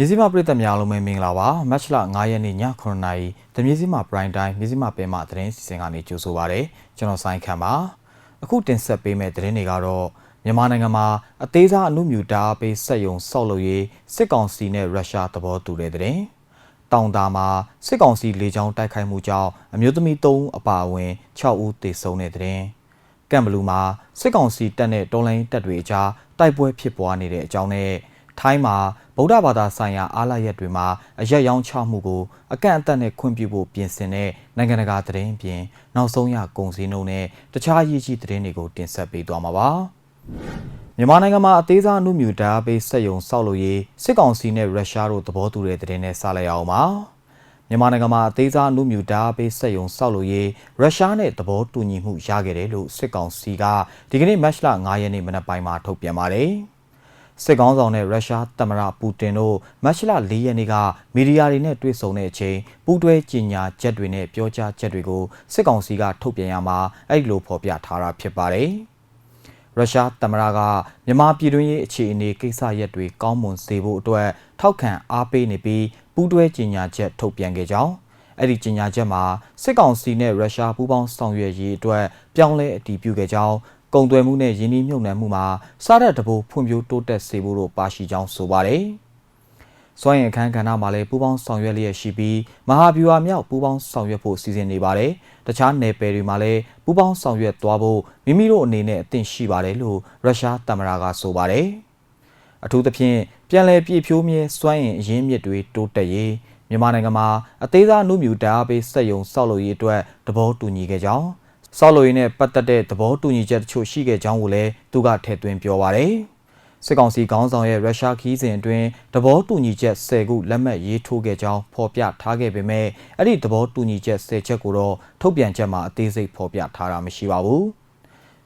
မြစည်းမပြည်သက်များလုံးပဲမင်္ဂလာပါမတ်လ9ရက်နေ့ည9:00နာရီတမြစည်းမပရိုင်တိုင်းမြစည်းမပဲမှသတင်းစီစဉ်ကနေကြိုဆိုပါရစေကျွန်တော်ဆိုင်ခန့်ပါအခုတင်ဆက်ပေးမယ့်သတင်းတွေကတော့မြန်မာနိုင်ငံမှာအသေးစားအမှုမြူတာပေးဆက်ယုံဆောက်လုပ်ရေးစစ်ကောင်စီနဲ့ရုရှားသဘောတူတဲ့သတင်းတောင်တာမှာစစ်ကောင်စီလေကြောင်းတိုက်ခိုက်မှုကြောင့်အမျိုးသမီး3ဦးအပါအဝင်6ဦးသေဆုံးတဲ့သတင်းကမ်ဘလူးမှာစစ်ကောင်စီတပ်နဲ့တော်လိုင်းတပ်တွေအကြားတိုက်ပွဲဖြစ်ပွားနေတဲ့အကြောင်းနဲ့ ထိုင်းမှာဗုဒ္ဓဘာသာဆိုင်ရာအားလရက်တွေမှာအရက်ရောင်းချမှုကိုအကန့်အသတ်နဲ့ခွင့်ပြုဖို့ပြင်ဆင်တဲ့နိုင်ငံတကာသတင်းပြင်နောက်ဆုံးရကုန်စည်နှုန်းနဲ့တခြားရည်ကြီးသတင်းတွေကိုတင်ဆက်ပေးသွားမှာပါမြန်မာနိုင်ငံမှာအသေးစားအမှုမြူဓာတ်ပေးစက်ယုံဆောက်လုပ်ရေးစစ်ကောင်စီနဲ့ရုရှားတို့သဘောတူတဲ့သတင်းနဲ့စလိုက်အောင်ပါမြန်မာနိုင်ငံမှာအသေးစားအမှုမြူဓာတ်ပေးစက်ယုံဆောက်လုပ်ရေးရုရှားနဲ့သဘောတူညီမှုရခဲ့တယ်လို့စစ်ကောင်စီကဒီကနေ့မတ်လ9ရက်နေ့မနက်ပိုင်းမှာထုတ်ပြန်ပါတယ်။ စစ်ကောင်းဆောင်နဲ့ရုရှားသမ္မတပူတင်တို့မတ်လ၄ရက်နေ့ကမီဒီယာတွေနဲ့တွေ့ဆုံတဲ့အချိန်ပူးတွဲကြေညာချက်တွေနဲ့ပြောကြားချက်တွေကိုစစ်ကောင်စီကထုတ်ပြန်ရမှာအဲ့လိုဖော်ပြထားတာဖြစ်ပါတယ်။ရုရှားသမ္မတကမြန်မာပြည်တွင်းရေးအခြေအနေကိစ္စရပ်တွေကောင်းမွန်စေဖို့အတွက်ထောက်ခံအားပေးနေပြီးပူးတွဲကြေညာချက်ထုတ်ပြန်ခဲ့ကြောင်းအဲ့ဒီကြေညာချက်မှာစစ်ကောင်စီနဲ့ရုရှားပူးပေါင်းဆောင်ရွက်ရေးအတွက်ပြောင်းလဲအတည်ပြုခဲ့ကြောင်း ကုန်သွယ်မှုနဲ့ယင်းနှိမ့်မြုပ်နှံမှုမှာစားတဲ့တဘိုးဖွံ့ဖြိုးတိုးတက်စေဖို့တို့ပါရှိကြောင်းဆိုပါတယ်။စွမ်းရင်အခန်းကဏ္ဍမှာလည်းပူးပေါင်းဆောင်ရွက်လျက်ရှိပြီးမဟာဗျူဟာမြောက်ပူးပေါင်းဆောင်ရွက်ဖို့စီစဉ်နေပါတယ်။တခြားနယ်ပယ်တွေမှာလည်းပူးပေါင်းဆောင်ရွက်သွားဖို့မိမိတို့အနေနဲ့အသင့်ရှိပါတယ်လို့ရုရှားသမ္မတကဆိုပါတယ်။အထူးသဖြင့်ပြန်လည်ပြည့်ဖြိုးမြဲစွမ်းရင်အရင်းမြစ်တွေတိုးတက်ရေးမြန်မာနိုင်ငံမှာအသေးစားနှုမြူဓာတ်ပေးစက်ယုံဆောက်လုပ်ရေးအတွက်သဘောတူညီခဲ့ကြောင်း ဆောက်လုပ်ရေးနဲ့ပတ်သက်တဲ့သဘောတူညီချက်တချို့ရှိခဲ့ကြောင်းကိုလည်းသူကထည့်သွင်းပြောပါရယ်စစ်ကောင်စီခေါင်းဆောင်ရဲ့ရုရှားခီးစဉ်အတွင်းသဘောတူညီချက်10ခုလက်မှတ်ရေးထိုးခဲ့ကြောင်းဖော်ပြထားခဲ့ပေမဲ့အဲ့ဒီသဘောတူညီချက်10ချက်ကိုတော့ထုတ်ပြန်ချက်မှာအသေးစိတ်ဖော်ပြထားတာမရှိပါဘူး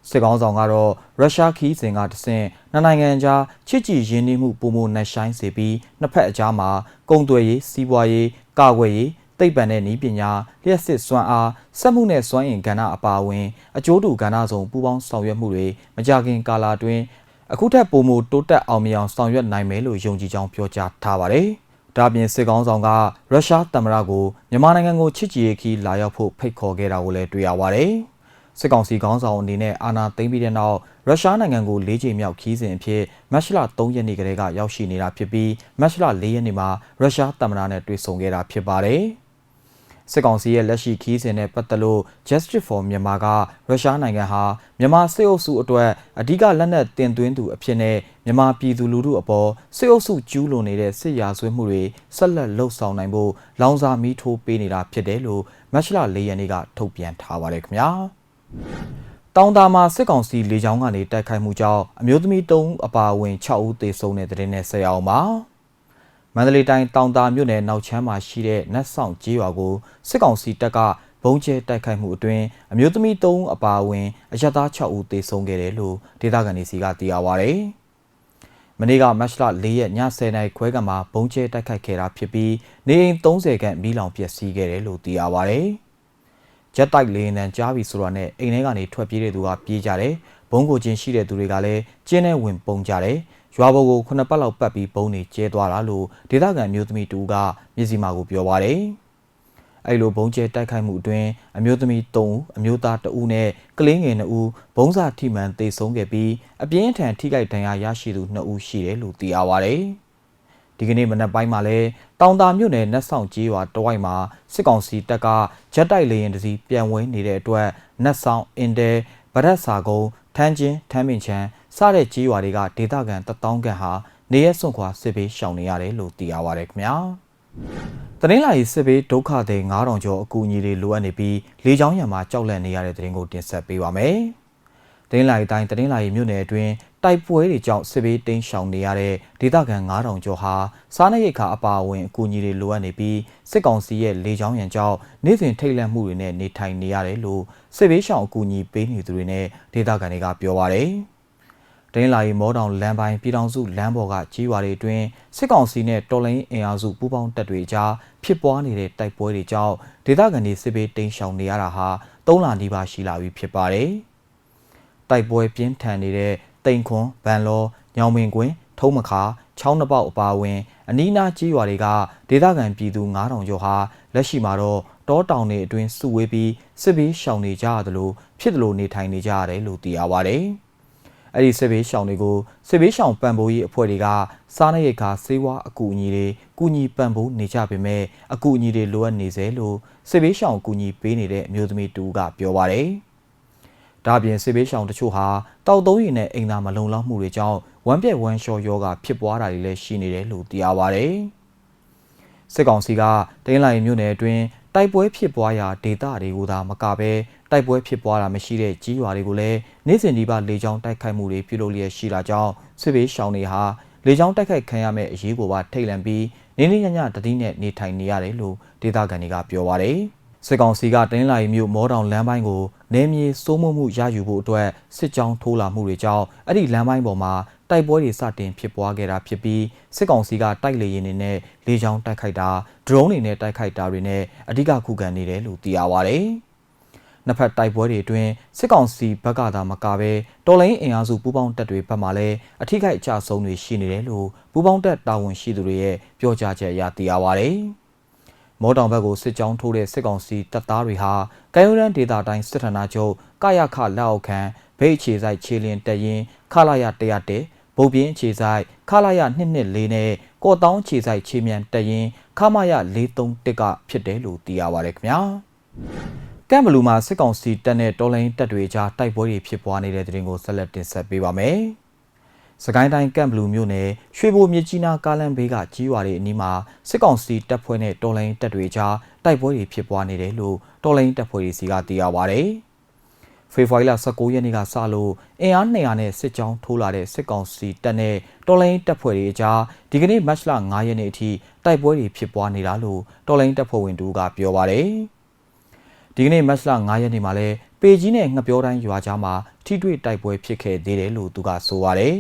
စစ်ကောင်ဆောင်ကတော့ရုရှားခီးစဉ်ကတဆင့်နှစ်နိုင်ငံကြားချစ်ကြည်ရင်းနှီးမှုပုံမနှဆိုင်စေပြီးနှစ်ဖက်အကြားမှာကုန်သွယ်ရေးစီးပွားရေးကာကွယ်ရေး သိပ္ပံနဲ့နည်းပညာလျှက်စစ်စွမ်းအားစက်မှုနဲ့စွမ်းအင်ကဏ္ဍအပါအဝင်အကျိုးတူကဏ္ဍဆောင်ပူးပေါင်းဆောင်ရွက်မှုတွေမကြခင်ကာလအတွင်းအခုထက်ပိုမိုတိုးတက်အောင်မြင်အောင်ဆောင်ရွက်နိုင်မယ်လို့ယုံကြည်ကြောင်းပြောကြားထားပါတယ်။ဒါပြင်စစ်ကောင်းဆောင်ကရုရှားသမ္မတကိုမြန်မာနိုင်ငံကိုချစ်ကြည်ရေးခီးလာရောက်ဖို့ဖိတ်ခေါ်ခဲ့တာကိုလည်းတွေ့ရပါတယ်။စစ်ကောင်စီခေါင်းဆောင်အနေနဲ့အာဏာသိမ်းပြီးတဲ့နောက်ရုရှားနိုင်ငံကို၄ချိန်မြောက်ခီးစဉ်အဖြစ်မတ်လ3ရက်နေ့ကလေးကရောက်ရှိနေတာဖြစ်ပြီးမတ်လ4ရက်နေ့မှာရုရှားသမ္မတနဲ့တွေ့ဆုံခဲ့တာဖြစ်ပါတယ်။ စစ်ကောင်စီရဲ့လက်ရှိခီးစဉ်နဲ့ပတ်သက်လို့ Justice for Myanmar ကရုရှားနိုင်ငံဟာမြန်မာစစ်အုပ်စုအတွက်အဓိကလက်နက်တင်သွင်းသူအဖြစ်နဲ့မြန်မာပြည်သူလူထုအပေါ်စစ်အုပ်စုကျူးလွန်နေတဲ့စစ်ရာဇဝတ်မှုတွေဆက်လက်လှုပ်ဆောင်နိုင်ဖို့လောင်စာမီးထိုးပေးနေတာဖြစ်တယ်လို့မတ်လ၄ရက်နေ့ကထုတ်ပြန်ထားပါတယ်ခင်ဗျာ။တောင်တာမှာစစ်ကောင်စီလေကြောင်းကနေတိုက်ခိုက်မှုကြောင့်အမျိုးသမီး၃ဦးအပါအဝင်6ဦးသေဆုံးတဲ့တဲ့တင်နဲ့ဆက်ရအောင်ပါ။ မန္တလေးတိုင်းတောင်တာမြို့နယ်နောက်ချမ်းမှာရှိတဲ့နတ်ဆောင်ကျေးရွာကိုစစ်ကောင်စီတပ်ကဘုံကျဲတိုက်ခိုက်မှုအတွင်းအမျိုးသမီး3ဦးအပါအဝင်အရသား6ဦးသေဆုံးခဲ့တယ်လို့ဒေသခံတွေစီကသိရပါဗျ။မနေ့ကမတ်လ၄ရက်ည10:00နာရီခွဲကမှဘုံကျဲတိုက်ခိုက်ခဲ့တာဖြစ်ပြီးနေအိမ်30ခန့်မီးလောင်ပျက်စီးခဲ့တယ်လို့သိရပါဗျ။ဂျက်တိုက်လေယာဉ်တန်းကြားပြီးဆိုတော့နဲ့အိမ်ထဲကနေထွက်ပြေးတဲ့သူကပြေးကြတယ်။ဘုံကိုချင်းရှိတဲ့သူတွေကလည်းကျင်းနဲ့ဝင်ပုံကြတယ်။ ရွာဘုံကိုခုနှစ်ပတ်လောက်ပတ်ပြီးဘုံတွေကျဲသွားတာလို့ဒေသခံမျိုးသမီးတူကမျက်စိမှကိုပြောပါတယ်။အဲ့လိုဘုံကျဲတိုက်ခိုက်မှုအတွင်းအမျိုးသမီး3ဦးအမျိုးသား2ဦးနဲ့ကလေးငယ်2ဦးဘုံစာထိမှန်သေဆုံးခဲ့ပြီးအပြင်းထန်ထိခိုက်ဒဏ်ရာရရှိသူ2ဦးရှိတယ်လို့သိရပါတယ်။ဒီကနေ့မနက်ပိုင်းမှာလဲတောင်တာမြို့နယ်နတ်ဆောင်ကြီးရွာတဝိုက်မှာစစ်ကောင်စီတပ်ကဂျက်တိုက်လေယာဉ်တစ်စီးပြန်ဝဲနေတဲ့အတွက်နတ်ဆောင်အင်တဲဗရက်စာကုန်းထန်းချင်းထန်းပင်ချမ်း စတဲ့ကြီးရွာတွေကဒေသခံတထောင်ခန့်ဟာနေရစွန့်ခွာစစ်ဘေးရှောင်နေရတယ်လို့သိရပါရခင်ဗျာတရင်လာရီစစ်ဘေးဒုက္ခတွေ9000ကျော်အကူအညီတွေလိုအပ်နေပြီးလေကြောင်းရံမှာကြောက်လန့်နေရတဲ့တရင်ကိုတင်ဆက်ပေးပါမယ်တရင်လာရီတိုင်းတရင်လာရီမြို့နယ်အတွင်းတိုက်ပွဲတွေကြောင့်စစ်ဘေးတိမ်းရှောင်နေရတဲ့ဒေသခံ9000ကျော်ဟာစားနပ်ရိက္ခာအပါအဝင်အကူအညီတွေလိုအပ်နေပြီးစစ်ကောင်စီရဲ့လေကြောင်းရန်ကြောင့်နေ့စဉ်ထိတ်လန့်မှုတွေနဲ့နေထိုင်နေရတယ်လို့စစ်ဘေးရှောင်အကူအညီပေးနေသူတွေနဲ့ဒေသခံတွေကပြောပါတယ်။ ဒင်းလာရီမောတောင်လမ်းပိုင်းပြည်ထောင်စုလမ်းပေါ်ကကြီးဝါတွေအတွင်းစစ်ကောင်စီနဲ့တော်လိုင်းအင်အားစုပူးပေါင်းတပ်တွေကြားဖြစ်ပွားနေတဲ့တိုက်ပွဲတွေကြောင့်ဒေသခံတွေစစ်ဘေးတိမ်းရှောင်နေရတာဟာ၃လနီးပါးရှိလာပြီဖြစ်ပါတယ်။တိုက်ပွဲပြင်းထန်နေတဲ့တိန်ခွန်ဗန်လောညောင်မင်ကွင်းထုံးမခါချောင်းနှပေါက်အပါအဝင်အအနီးအနားကြီးရွာတွေကဒေသခံပြည်သူ9000ကျော်ဟာလက်ရှိမှာတော့တောတောင်တွေအတွင်းစုဝေးပြီးစစ်ဘေးရှောင်နေကြရတယ်လို့ဖြစ်တယ်လို့နေထိုင်နေကြရတယ်လို့သိရပါတယ်။ အဲ့ဒီစစ်ဘေးရှောင်တွေကိုစစ်ဘေးရှောင်ပံ့ပိုးရေးအဖွဲ့တွေကစားနပ်ရိက္ခာစေဝါအကူအညီတွေကူညီပံ့ပိုးနေကြပေမဲ့အကူအညီတွေလိုအပ်နေစေလို့စစ်ဘေးရှောင်ကူညီပေးနေတဲ့အမျိုးသမီးတူကပြောပါတယ်။ဒါပြင်စစ်ဘေးရှောင်တချို့ဟာတောက်သုံးရည်နဲ့အိမ်သာမလုံလောက်မှုတွေကြောင့်ဝမ်းပြက်ဝမ်းလျှော်ယောဂဖြစ်ပွားတာတွေလည်းရှိနေတယ်လို့သိရပါတယ်။စစ်ကောင်စီကတင်းလိုက်မြို့နယ်အတွင်းတိုက်ပွဲဖြစ်ပွားရာဒေသတွေကိုသာမကဘဲ တိုက်ပွဲဖြစ်ပွားတာမရှိတဲ့ကြီးရွာတွေကိုလည်းနေ့စဉ်ဒီပါလေကြောင်းတိုက်ခိုက်မှုတွေပြုလုပ်လျက်ရှိတာကြောင့်စစ်ဘေးရှောင်တွေဟာလေကြောင်းတိုက်ခိုက်ခံရမယ့်အရေးကိုပါထိတ်လန့်ပြီးနေနေညညတတိနဲ့နေထိုင်နေရတယ်လို့ဒေသခံတွေကပြောပါတယ်။စစ်ကောင်စီကတင်းလာရီမြို့မောတောင်လမ်းပိုင်းကိုနေမြေစိုးမိုးမှုရယူဖို့အတွက်စစ်ကြောင်းထိုးလာမှုတွေကြောင့်အဲ့ဒီလမ်းပိုင်းပေါ်မှာတိုက်ပွဲတွေစတင်ဖြစ်ပွားခဲ့တာဖြစ်ပြီးစစ်ကောင်စီကတိုက်လေရင်တွေနဲ့လေကြောင်းတိုက်ခိုက်တာဒရုန်းတွေနဲ့တိုက်ခိုက်တာတွေနဲ့အဓိကခုခံနေတယ်လို့သိရပါဗျ။ နှစ်ဖက်တိုက်ပွဲတွေအတွင်းစစ်ကောင်စီဘက်ကသာမကဘဲတော်လိုင်းအင်အားစုပူးပေါင်းတပ်တွေဘက်မှလည်းအထိခိုက်အကျဆုံးတွေရှိနေတယ်လို့ပူးပေါင်းတပ်တာဝန်ရှိသူတွေရဲ့ပြောကြားချက်အရသိရပါဗျ။မော်တောင်ဘက်ကိုစစ်ကြောင်းထိုးတဲ့စစ်ကောင်စီတပ်သားတွေဟာကမ်းရိုးတန်းဒေသတိုင်းစစ်ဌာနချုပ်ကာယခလက်အောက်ခံဗိတ်အခြေဆိုင်ခြေလင်းတက်ရင်ခလာရ101ဗုတ်ပြင်းခြေဆိုင်ခလာရ224နဲ့ကော့တောင်းခြေဆိုင်ခြေမြန်တက်ရင်ခမရ431ကဖြစ်တယ်လို့သိရပါတယ်ခင်ဗျာ ကမ်ဘလူမှာစစ်ကောင်စီတပ်နဲ့တော်လိုင်းတပ်တွေကြားတိုက်ပွဲတွေဖြစ်ပွားနေတဲ့တဲ့ရင်ကိုဆက်လက်တင်ဆက်ပေးပါမယ်စကိုင်းတိုင်းကမ်ဘလူမြို့နယ်ရွှေဘိုမြကြီးနားကားလမ်းဘေးကကြီးရွာတွေအနီးမှာစစ်ကောင်စီတပ်ဖွဲ့နဲ့တော်လိုင်းတပ်တွေကြားတိုက်ပွဲတွေဖြစ်ပွားနေတယ်လို့တော်လိုင်းတပ်ဖွဲ့တွေစီကသိရပါဗျ။ဖေဖော်ဝါရီလ19ရက်နေ့ကစလို့အင်အား200နဲ့စစ်ကြောင်းထိုးလာတဲ့စစ်ကောင်စီတပ်နဲ့တော်လိုင်းတပ်ဖွဲ့တွေအကြားဒီကနေ့မတ်လ9ရက်နေ့အထိတိုက်ပွဲတွေဖြစ်ပွားနေတာလို့တော်လိုင်းတပ်ဖွဲ့ဝင်တို့ကပြောပါတယ်။ ဒီကနေ့မတ်လ9ရက်နေ့မှာလည်းပေကြီးနဲ့ငပြောတိုင်းရွာကြားမှာထိတွေ့တိုက်ပွဲဖြစ်ခဲ့သေးတယ်လို့သူကဆိုပါတယ်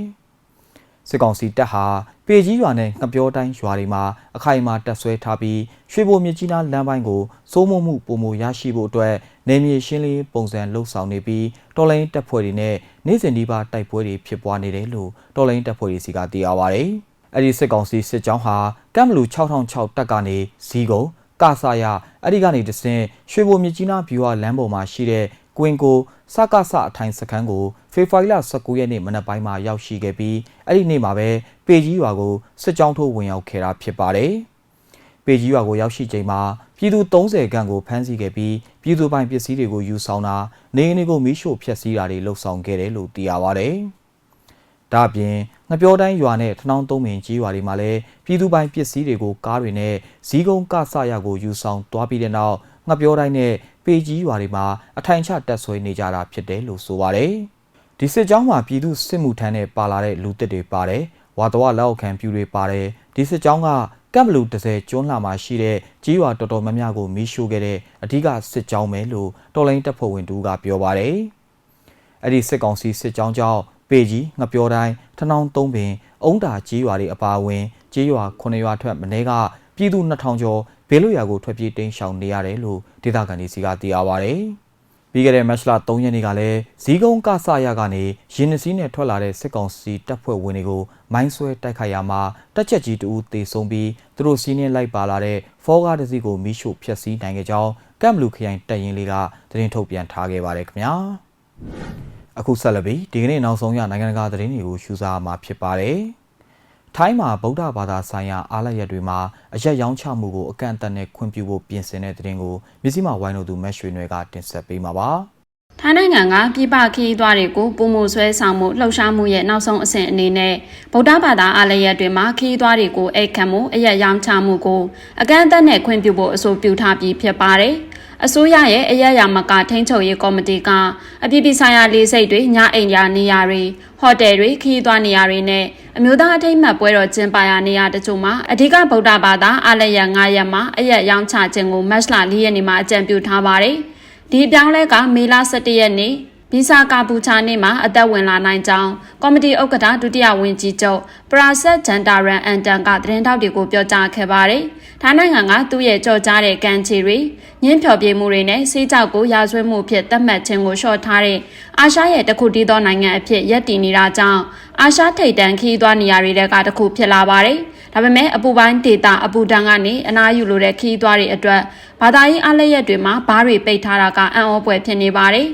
။စစ်ကောင်စီတပ်ဟာပေကြီးရွာနဲ့ငပြောတိုင်းရွာတွေမှာအခိုင်အမာတပ်ဆွဲထားပြီးရွှေဘိုမြကြီးနားလမ်းပိုင်းကိုစိုးမိုးမှုပုံမရရှိဖို့အတွက်နေမြေရှင်းလင်းပုံစံလှုပ်ဆောင်နေပြီးတော်လိုင်းတပ်ဖွဲ့တွေနဲ့နေ့စဉ်ဒီပါတိုက်ပွဲတွေဖြစ်ပွားနေတယ်လို့တော်လိုင်းတပ်ဖွဲ့တွေစီကသိရပါဗျ။အဲ့ဒီစစ်ကောင်စီစစ်ကြောင်းဟာကမ်ဘလူ6006တပ်ကနေဇီကုံ ကာဆာယာအဲ့ဒီကနေတဆင့်ရွှေဘိုမြကြီးနားဘီဝါလမ်းပေါ်မှာရှိတဲ့ကွင်ကိုစကစအထိုင်စခန်းကိုဖေဖော်ဝါရီလ19ရက်နေ့မနက်ပိုင်းမှာရောက်ရှိခဲ့ပြီးအဲ့ဒီနေ့မှာပဲပေကြီးရွာကိုစစ်ကြောင်းထိုးဝင်ရောက်ခဲ့တာဖြစ်ပါတယ်။ပေကြီးရွာကိုရောက်ရှိချိန်မှာပြည်သူ30ခန့်ကိုဖမ်းဆီးခဲ့ပြီးပြည်သူပိုင်ပစ္စည်းတွေကိုယူဆောင်တာနေအိမ်တွေကိုမီးရှို့ဖျက်ဆီးတာတွေလှုပ်ဆောင်ခဲ့တယ်လို့သိရပါတယ်။ ဒါ့အပြင်ငပြောတိုင်းရွာနဲ့ထနောင်းသုံးပင်ကြီးရွာတွေမှာလည်းပြည်သူပိုင်ပစ္စည်းတွေကိုကားတွေနဲ့ဇီးကုန်းကဆရကိုယူဆောင်သွားပြီးတဲ့နောက်ငပြောတိုင်းနဲ့ပေကြီးရွာတွေမှာအထိုင်ချတက်ဆွဲနေကြတာဖြစ်တယ်လို့ဆိုပါတယ်။ဒီစစ်ကြောင်းမှာပြည်သူစစ်မှုထမ်းနဲ့ပါလာတဲ့လူတစ်တွေပါတယ်။ဝါတော်လက်အောက်ခံပြူတွေပါတယ်။ဒီစစ်ကြောင်းကကမ်ဘလူ30ကျွန်းလှမှာရှိတဲ့ကြီးရွာတော်တော်များများကိုမီးရှို့ခဲ့တဲ့အဓိကစစ်ကြောင်းပဲလို့တော်လိုင်းတပ်ဖွဲ့ဝင်တူကပြောပါတယ်။အဲ့ဒီစစ်ကောင်စီစစ်ကြောင်းကြောင့် ပေကြီးငပြောတိုင်းထနောင်းသုံးပင်အုံးတာကြီးရွာတွေအပါအဝင်ကြီးရွာ9ရွာထွက်မနေ့ကပြည်သူ2000ကျော်ဘေးလွတ်ရာကိုထွက်ပြေးတိမ်းရှောင်နေရတယ်လို့ဒေသခံတွေစီကသိရပါဗျ။ပြီးခဲ့တဲ့မတ်လ3ရက်နေ့ကလည်းဇီးကုန်းကဆရကနေရင်နစည်းနဲ့ထွက်လာတဲ့စစ်ကောင်စီတပ်ဖွဲ့ဝင်တွေကိုမိုင်းဆွဲတိုက်ခိုက်ရမှာတက်ချက်ကြီးတူတေဆုံးပြီးသူတို့စီးနှင်းလိုက်ပါလာတဲ့ဖောကားတစ်စီးကိုမိရှို့ဖျက်ဆီးနိုင်ခဲ့ကြောင်းကမ်ဘလူခရိုင်တပ်ရင်းလေးကသတင်းထုတ်ပြန်ထားခဲ့ပါတယ်ခင်ဗျာ။ အခုဆက်လက်ပြီးဒီကနေ့နောက်ဆုံးရနိုင်ငံတကာသတင်းတွေကိုရှုစားမှာဖြစ်ပါတယ်။ထိုင်းမှာဗုဒ္ဓဘာသာဆိုင်ရာအားလျက်တွေမှာအရက်ရောင်းချမှုကိုအကန့်အသတ်နဲ့ခွင့်ပြုဖို့ပြင်ဆင်တဲ့တဲ့တင်ကိုမြစည်းမဝိုင်းတို့သူမက်ရွှေနွယ်ကတင်ဆက်ပေးမှာပါ။ထိုင်းနိုင်ငံကပြည်ပခီးသွားတွေကိုပုံမှုဆွဲဆောင်မှုလှုပ်ရှားမှုရဲ့နောက်ဆုံးအဆင့်အနေနဲ့ဗုဒ္ဓဘာသာအားလျက်တွေမှာခီးသွားတွေကိုအိတ်ခံမှုအရက်ရောင်းချမှုကိုအကန့်အသတ်နဲ့ခွင့်ပြုဖို့အဆိုပြုထားပြီးဖြစ်ပါတယ်။ အစိုးရရဲ့အရရမကထိန်းချုပ်ရေးကော်မတီကအပြည်ပြည်ဆိုင်ရာလေးစိတ်တွေညအိမ်ရာနေရာတွေဟိုတယ်တွေခီးသွားနေရာတွေနဲ့အမျိုးသားအထိမ်းမှတ်ပွဲတော်ကျင်းပရာနေရာတချို့မှာအဓိကဗုဒ္ဓဘာသာအားလျက်9ရက်မှာအရက်ရောင်းချခြင်းကိုမတ်လ4ရက်နေ့မှာအကြံပြုထားပါတယ်။ဒီအပြောင်းလဲကမေလ17ရက်နေ့ ဗီဇာကာပူချာနေ့မှာအသက်ဝင်လာနိုင်ကြောင်းကော်မတီဥက္ကဋ္ဌဒုတိယဝန်ကြီးချုပ်ပရာဆက်ဂျန်တာရန်အန်တန်ကသတင်းတောက်တွေကိုပြောကြားခဲ့ပါတယ်။ထိုင်းနိုင်ငံကသူ့ရဲ့ကြော်ကြားတဲ့ကံချီတွေညှင်းဖျော်ပြမှုတွေနဲ့စေးကြောက်ကိုရာဇဝတ်မှုဖြစ်သတ်မှတ်ခြင်းကိုလျှော့ထားတဲ့အာရှရဲ့တခုတည်းသောနိုင်ငံအဖြစ်ရပ်တည်နေတာကြောင့်အာရှထိပ်တန်းခီးသွားနေရာတွေကတခုဖြစ်လာပါတယ်။ဒါပေမဲ့အပူပိုင်းဒေတာအပူဒဏ်ကနေအနားယူလိုတဲ့ခီးသွားတွေအတွက်ဘာသာရေးအားလျက်တွေမှာဘားတွေပိတ်ထားတာကအံ့ဩဖွယ်ဖြစ်နေပါတယ်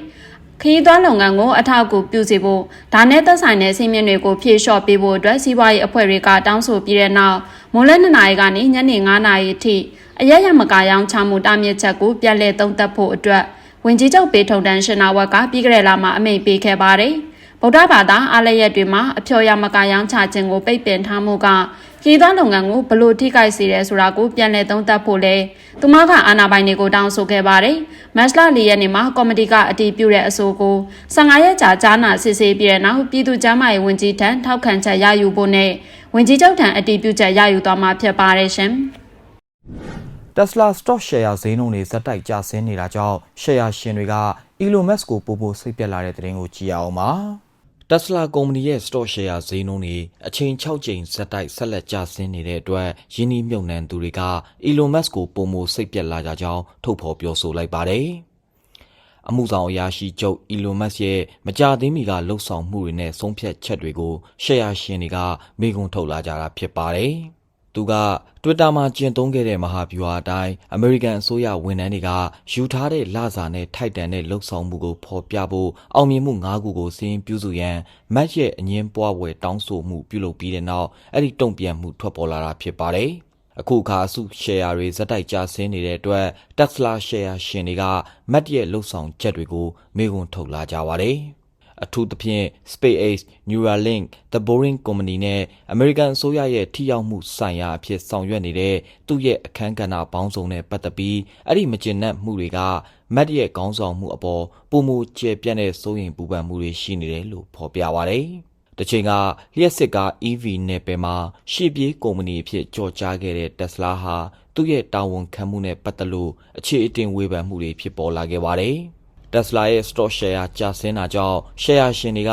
ခရီးသွားလုပ်ငန်းကိုအထောက်အကူပြုစေဖို့ဒါနဲ့သက်ဆိုင်တဲ့စီးမြင့်တွေကိုဖြည့်လျှော့ပေးဖို့အတွက်စီးပွားရေးအဖွဲ့တွေကတောင်းဆိုပြီးတဲ့နောက်မွန်လက်2နာရီကနေညနေ9နာရီအထိအရက်ရမကာရောင်းချမှုတာမြင့်ချက်ကိုပြက်လက်သုံးသပ်ဖို့အတွက်ဝင်ကြီးချုပ်ပေထုံတန်းရှင်နာဝက်ကပြီးကြတဲ့လမှာအမိန့်ပေးခဲ့ပါတယ် ဗုဒ္ဓဘာသာအားလျက်တွေမှာအဖျော်ရမကာရောင်းချခြင်းကိုပိတ်ပင်ထားမှုကကြီးသားလုပ်ငန်းကိုဘလို့ထိခိုက်စေတယ်ဆိုတာကိုပြန်လည်သုံးသပ်ဖို့လဲသူမကအာဏာပိုင်တွေကိုတောင်းဆိုခဲ့ပါတယ်။မတ်လ၄ရက်နေ့မှာကော်မတီကအတည်ပြုတဲ့အဆိုကို15ရက်ကြာကြားနာစစ်ဆေးပြီးတဲ့နောက်ပြည်သူ့ကျန်းမာရေးဝန်ကြီးထံထောက်ခံချက်ရယူဖို့နဲ့ဝန်ကြီးချုပ်ထံအတည်ပြုချက်ရယူသွားမှာဖြစ်ပါတယ်ရှင်။ Tesla stock share ဈေးနှုန်းတွေဇက်တိုက်ကျဆင်းနေတာကြောင့် share ရှင်တွေက Elon Musk ကိုပို့ဖို့စိတ်ပြက်လာတဲ့သတင်းကိုကြည့်ရအောင်ပါ။ Tesla ကုမ္ပဏီရဲ့ stock share ဈေးနှုန်းတွေအချိန်6ကြိမ်ဇက်တိုက်ဆက်လက်ကျဆင်းနေတဲ့အတွက်ယင်းနှိမ့်မြုပ်နှံသူတွေက Elon Musk ကိုပို့ဖို့စိတ်ပြက်လာကြကြောင်းထုတ်ဖော်ပြောဆိုလိုက်ပါတယ်။အမှုဆောင်အရာရှိချုပ် Elon Musk ရဲ့မကြသေးမီကလှုပ်ဆောင်မှုတွေနဲ့ဆုံးဖြတ်ချက်တွေကို share ရှင်တွေကမေးခွန်းထုတ်လာကြတာဖြစ်ပါတယ်။ သူက Twitter မှာကျင့်သုံးခဲ့တဲ့ မဟာဗျူဟာအတိုင်း အမေရိကန်အစိုးရဝန်ထမ်းတွေက ယူထားတဲ့ လစာနဲ့ ထိုက်တန်တဲ့လှုပ်ဆောင်မှုကို ဖော်ပြဖို့ အောင်မြင်မှု ၅ ခုကိုစီရင်ပြုစုရန်မတ်ရဲ့ အငင်းပွားပွဲတောင်းဆိုမှု ပြုလုပ်ပြီးတဲ့နောက် အဲ့ဒီတုံ့ပြန်မှု ထွက်ပေါ်လာတာ ဖြစ်ပါတယ်။အခုအခါ အစု share တွေဇက်တိုက် ကျဆင်းနေတဲ့အတွက် Tesla share ရှင်တွေကမတ်ရဲ့လှုပ်ဆောင်ချက်တွေကို မေးခွန်းထုတ်လာကြပါတယ်။ အထူးသဖြင့် SpaceX, Neuralink, The Boring Company နဲ့ American အစိုးရရဲ့ထိရောက်မှုဆိုင်ရာအဖြစ်ဆောင်ရွက်နေတဲ့သူ့ရဲ့အခမ်းကဏ္ဍပေါင်းစုံနဲ့ပတ်သက်ပြီးအဲ့ဒီမကျေနပ်မှုတွေကမတ်ရဲ့ခေါင်းဆောင်မှုအပေါ်ပုံမူကျပြန့်တဲ့စိုးရိမ်ပူပန်မှုတွေရှိနေတယ်လို့ဖော်ပြပါရတယ်။တချိန်ကလျှက်စစ်ကား EV နယ်ပယ်မှာရှေ့ပြေးကုမ္ပဏီအဖြစ်ကြော်ကြားခဲ့တဲ့ Tesla ဟာသူ့ရဲ့တာဝန်ခံမှုနဲ့ပတ်သက်လို့အခြေအတင်ဝေဖန်မှုတွေဖြစ်ပေါ်လာခဲ့ပါတယ်။ Tesla ရဲ့ stock share ကျဆင်းတာကြောင့် share ရှင်တွေက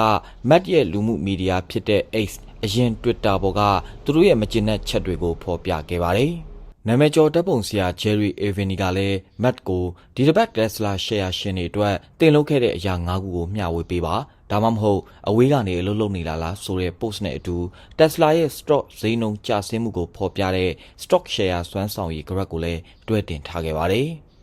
Matt ရဲ့လူမှုမီဒီယာဖြစ်တဲ့ X အရင် Twitter ပေါ်ကသူတို့ရဲ့မကျေနပ်ချက်တွေကိုဖော်ပြခဲ့ပါတယ်။နာမည်ကျော်တပ်ပုံဆရာ Jerry Evany ကလည်း Matt ကိုဒီတစ်ပတ် Tesla share ရှင်တွေအတွက်တင်လုပ်ခဲ့တဲ့အရာ၅ခုကိုမျှဝေပေးပါဒါမှမဟုတ်အဝေးကနေအလုပ်လုပ်နေလာလားဆိုတဲ့ post နဲ့အတူ Tesla ရဲ့ stock ဈေးနှုန်းကျဆင်းမှုကိုဖော်ပြတဲ့ stock share စွမ်းဆောင်ရည် graph ကိုလည်းတွဲတင်ထားခဲ့ပါတယ်။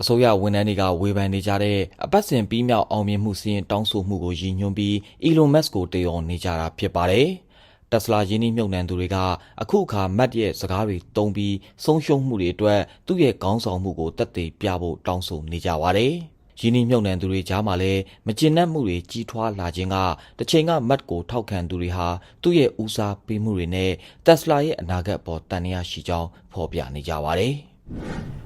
အစိုးရဝန်ထမ်းတွေကဝေဖန်နေကြတဲ့အပတ်စဉ်ပြီးမြောက်အောင်မြင်မှုစီရင်တောင်းဆိုမှုကိုရည်ညွှန်းပြီး Elon Musk ကိုတေရောနေကြတာဖြစ်ပါတယ်။ Tesla ရင်းနှီးမြှုပ်နှံသူတွေကအခုအခါ Matt ရဲ့စကားတွေတုံးပြီးဆုံးရှုံးမှုတွေအတွက်သူ့ရဲ့ခေါင်းဆောင်မှုကိုတက်သေးပြဖို့တောင်းဆိုနေကြပါတယ်။ရင်းနှီးမြှုပ်နှံသူတွေကြားမှာလည်းမကျေနပ်မှုတွေကြီးထွားလာခြင်းကတစ်ချိန်ကမတ်ကိုထောက်ခံသူတွေဟာသူ့ရဲ့ဦးစားပေးမှုတွေနဲ့ Tesla ရဲ့အနာဂတ်ပေါ်တန်ရာရှိကြောင်းဖော်ပြနေကြပါတယ်။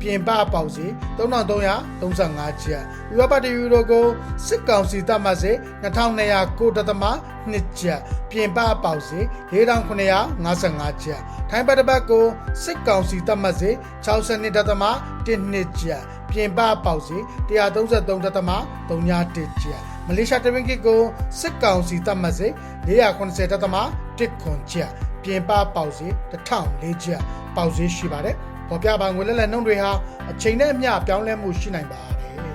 ပြင်ပပေါက်စေ3335ကျပ်ဥရောပတယူရိုကိုစစ်ကောင်စီသတ်မှတ်စေ2209.2ကျပ်ပြင်ပပေါက်စေ4955ကျပ်ထိုင်းပတ်တပတ်ကိုစစ်ကောင်စီသတ်မှတ်စေ62.12ကျပ်ပြင်ပပေါက်စေ133.31ကျပ်မလေးရှားတရင်းကစ်ကိုစစ်ကောင်စီသတ်မှတ်စေ490.1ခွန်ကျပ်ပြင်ပပေါက်စေ1004ကျပ်ပေါက်စေရှိပါတယ်။ ပေါ်ပြပါငွေလက်လက်နှုန်းတွေဟာအချိန်နဲ့အမျှပြောင်းလဲမှုရှိနိုင်ပါတယ်။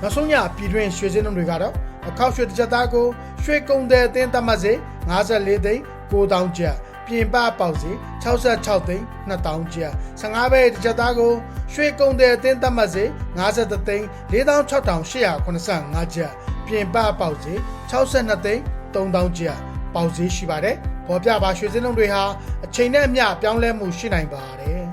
နောက်ဆုံးရပြည်တွင်းရွှေစင်းနှုန်းတွေကတော့အခောက်ရွှေတစ်ချက်သားကိုရွှေကုံတဲ့အသင်းသတ်မှတ်စေ54သိန်း9000ကျပ်ပြင်ပပေါက်စီ66သိန်း2000ကျပ်15ပဲတစ်ချက်သားကိုရွှေကုံတဲ့အသင်းသတ်မှတ်စေ53သိန်း4685ကျပ်ပြင်ပပေါက်စီ62သိန်း3000ကျပ်ပေါက်စီရှိပါတယ် ပေါ်ပြပါရွှေစင်းလုံးတွေဟာအချိန်နဲ့အမျှပြောင်းလဲမှုရှိနိုင်ပါတယ်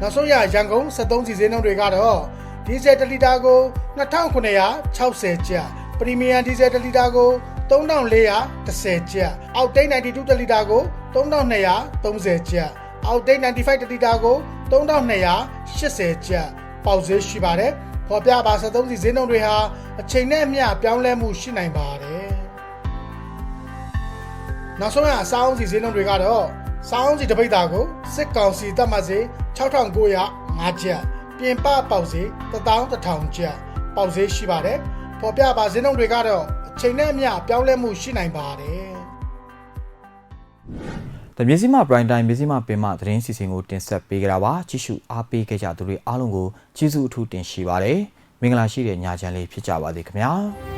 နောက်ဆုံးရရန်ကုန်73စီစင်းလုံးတွေကတော့ဒီဇယ်1လီတာကို2960ကျပ်ပရီမီယံဒီဇယ်1လီတာကို3410ကျပ်အောက်တိတ်92တလီတာကို3230ကျပ်အောက်တိတ်95တလီတာကို3280ကျပ်ပေါက်ဈေးရှိပါတယ်ဖော်ပြပါ73စီဈေးနှုန်းတွေဟာအချိန်နဲ့အမျှပြောင်းလဲမှုရှိနိုင်ပါတယ် နောက်ဆုံးရအစားအုံးစီဈေးနှုန်းတွေကတော့စားအုံးစီတစ်ပိတ်တာကိုစစ်ကောင်စီတက်မှတ်စေ6905ကျပ်ပြင်ပပေါက်စေ11000ကျပ်ပေါက်စေရှိပါတယ်ဖော်ပြပါဈေးနှုန်းတွေကတော့အချိန်နဲ့အမျှပြောင်းလဲမှုရှိနိုင်ပါတယ်။တမြစီမ prime time မြစီမပင်မသတင်းစီစဉ်ကိုတင်ဆက်ပေးကြတာပါ။ကြည့်ရှုအားပေးခဲ့ကြသူတွေအားလုံးကိုကျေးဇူးအထူးတင်ရှိပါတယ်။မင်္ဂလာရှိတဲ့ညချမ်းလေးဖြစ်ကြပါစေခင်ဗျာ။